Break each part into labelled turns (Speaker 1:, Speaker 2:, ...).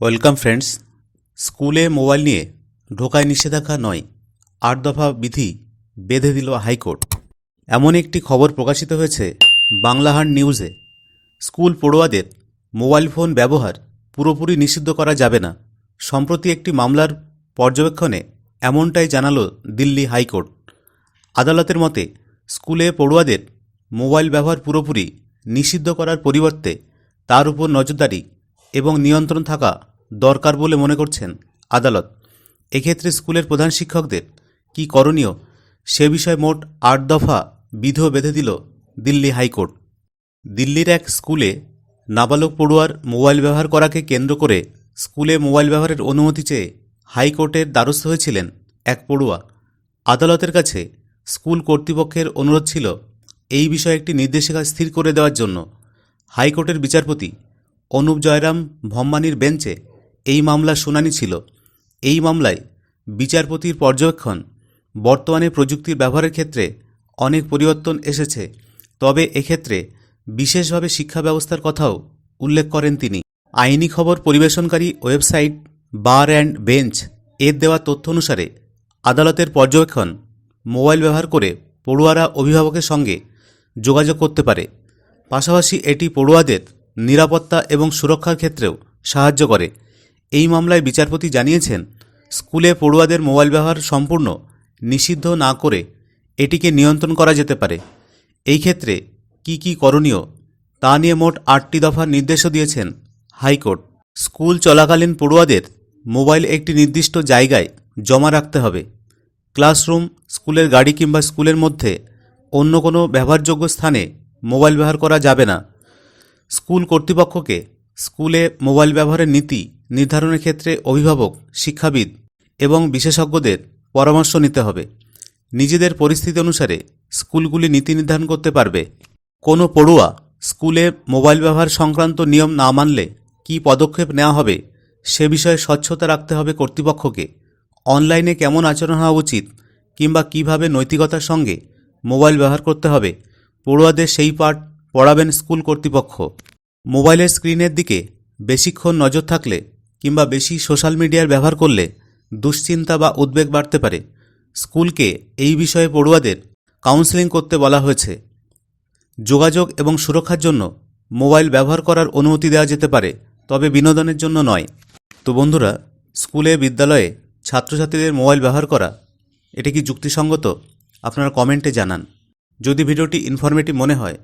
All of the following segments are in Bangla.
Speaker 1: ওয়েলকাম ফ্রেন্ডস, স্কুলে মোবাইল নিয়ে ঢোকায় নিষেধাজ্ঞা নয়, আট দফা বিধি বেঁধে দিল হাইকোর্ট। এমন একটি খবর প্রকাশিত হয়েছে বাংলাহাট নিউজে। স্কুল পড়ুয়াদের মোবাইল ফোন ব্যবহার পুরোপুরি নিষিদ্ধ করা যাবে না। সম্প্রতি একটি মামলার পর্যবেক্ষণে এমনটাই জানালো দিল্লি হাইকোর্ট। আদালতের মতে, স্কুলে পড়ুয়াদের মোবাইল ব্যবহার পুরোপুরি নিষিদ্ধ করার পরিবর্তে তার উপর নজরদারি এবং নিয়ন্ত্রণ থাকা দরকার বলে মনে করছেন আদালত। এক্ষেত্রে স্কুলের প্রধান শিক্ষকদের কি করণীয়? সে বিষয়ে মোট আট দফা বিধিও বেঁধে দিল দিল্লি হাইকোর্ট। দিল্লির এক স্কুলে নাবালক পড়ুয়ার মোবাইল ব্যবহার করাকে কেন্দ্র করে স্কুলে মোবাইল ব্যবহারের অনুমতি চেয়ে হাইকোর্টের দ্বারস্থ হয়েছিলেন এক পড়ুয়া। আদালতের কাছে স্কুল কর্তৃপক্ষের অনুরোধ ছিল এই বিষয়ে একটি নির্দেশিকা স্থির করে দেওয়ার জন্য। হাইকোর্টের বিচারপতি অনুপ জয়রাম ভম্মানির বেঞ্চে এই মামলার শুনানি ছিল। এই মামলায় বিচারপতির পর্যবেক্ষণ, বর্তমানে প্রযুক্তির ব্যবহারের ক্ষেত্রে অনেক পরিবর্তন এসেছে, তবে এক্ষেত্রে বিশেষভাবে শিক্ষা ব্যবস্থার কথাও উল্লেখ করেন তিনি। আইনি খবর পরিবেশনকারী ওয়েবসাইট বার অ্যান্ড বেঞ্চ এর দেওয়া তথ্য অনুসারে আদালতের পর্যবেক্ষণ, মোবাইল ব্যবহার করে পড়ুয়ারা অভিভাবকের সঙ্গে যোগাযোগ করতে পারে। পাশাপাশি এটি পড়ুয়াদের নিরাপত্তা এবং সুরক্ষার ক্ষেত্রেও সাহায্য করে। এই মামলায় বিচারপতি জানিয়েছেন, স্কুলে পড়ুয়াদের মোবাইল ব্যবহার সম্পূর্ণ নিষিদ্ধ না করে এটিকে নিয়ন্ত্রণ করা যেতে পারে। এই ক্ষেত্রে কি কি করণীয় তা নিয়ে মোট আটটি দফার নির্দেশও দিয়েছেন হাইকোর্ট। স্কুল চলাকালীন পড়ুয়াদের মোবাইল একটি নির্দিষ্ট জায়গায় জমা রাখতে হবে। ক্লাসরুম, স্কুলের গাড়ি কিংবা স্কুলের মধ্যে অন্য কোনো ব্যবহারযোগ্য স্থানে মোবাইল ব্যবহার করা যাবে না। স্কুল কর্তৃপক্ষকে স্কুলে মোবাইল ব্যবহারের নীতি নির্ধারণের ক্ষেত্রে অভিভাবক, শিক্ষাবিদ এবং বিশেষজ্ঞদের পরামর্শ নিতে হবে। নিজেদের পরিস্থিতি অনুসারে স্কুলগুলি নীতি নির্ধারণ করতে পারবে। কোনো পড়ুয়া স্কুলে মোবাইল ব্যবহার সংক্রান্ত নিয়ম না মানলে কী পদক্ষেপ নেওয়া হবে সে বিষয়ে স্বচ্ছতা রাখতে হবে কর্তৃপক্ষকে। অনলাইনে কেমন আচরণ হওয়া উচিত কিংবা কীভাবে নৈতিকতার সঙ্গে মোবাইল ব্যবহার করতে হবে, পড়ুয়াদের সেই পাঠ পড়াবেন স্কুল কর্তৃপক্ষ। মোবাইলের স্ক্রিনের দিকে বেশিক্ষণ নজর থাকলে কিংবা বেশি সোশ্যাল মিডিয়ার ব্যবহার করলে দুশ্চিন্তা বা উদ্বেগ বাড়তে পারে। স্কুলকে এই বিষয়ে পড়ুয়াদের কাউন্সেলিং করতে বলা হয়েছে। যোগাযোগ এবং সুরক্ষার জন্য মোবাইল ব্যবহার করার অনুমতি দেওয়া যেতে পারে, তবে বিনোদনের জন্য নয়। তো বন্ধুরা, স্কুলে, বিদ্যালয়ে ছাত্রছাত্রীদের মোবাইল ব্যবহার করা, এটা কি যুক্তিসঙ্গত? আপনারা কমেন্টে জানান। যদি ভিডিওটি ইনফরমেটিভ মনে হয়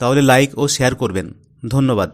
Speaker 1: তাহলে লাইক ও শেয়ার করবেন। ধন্যবাদ।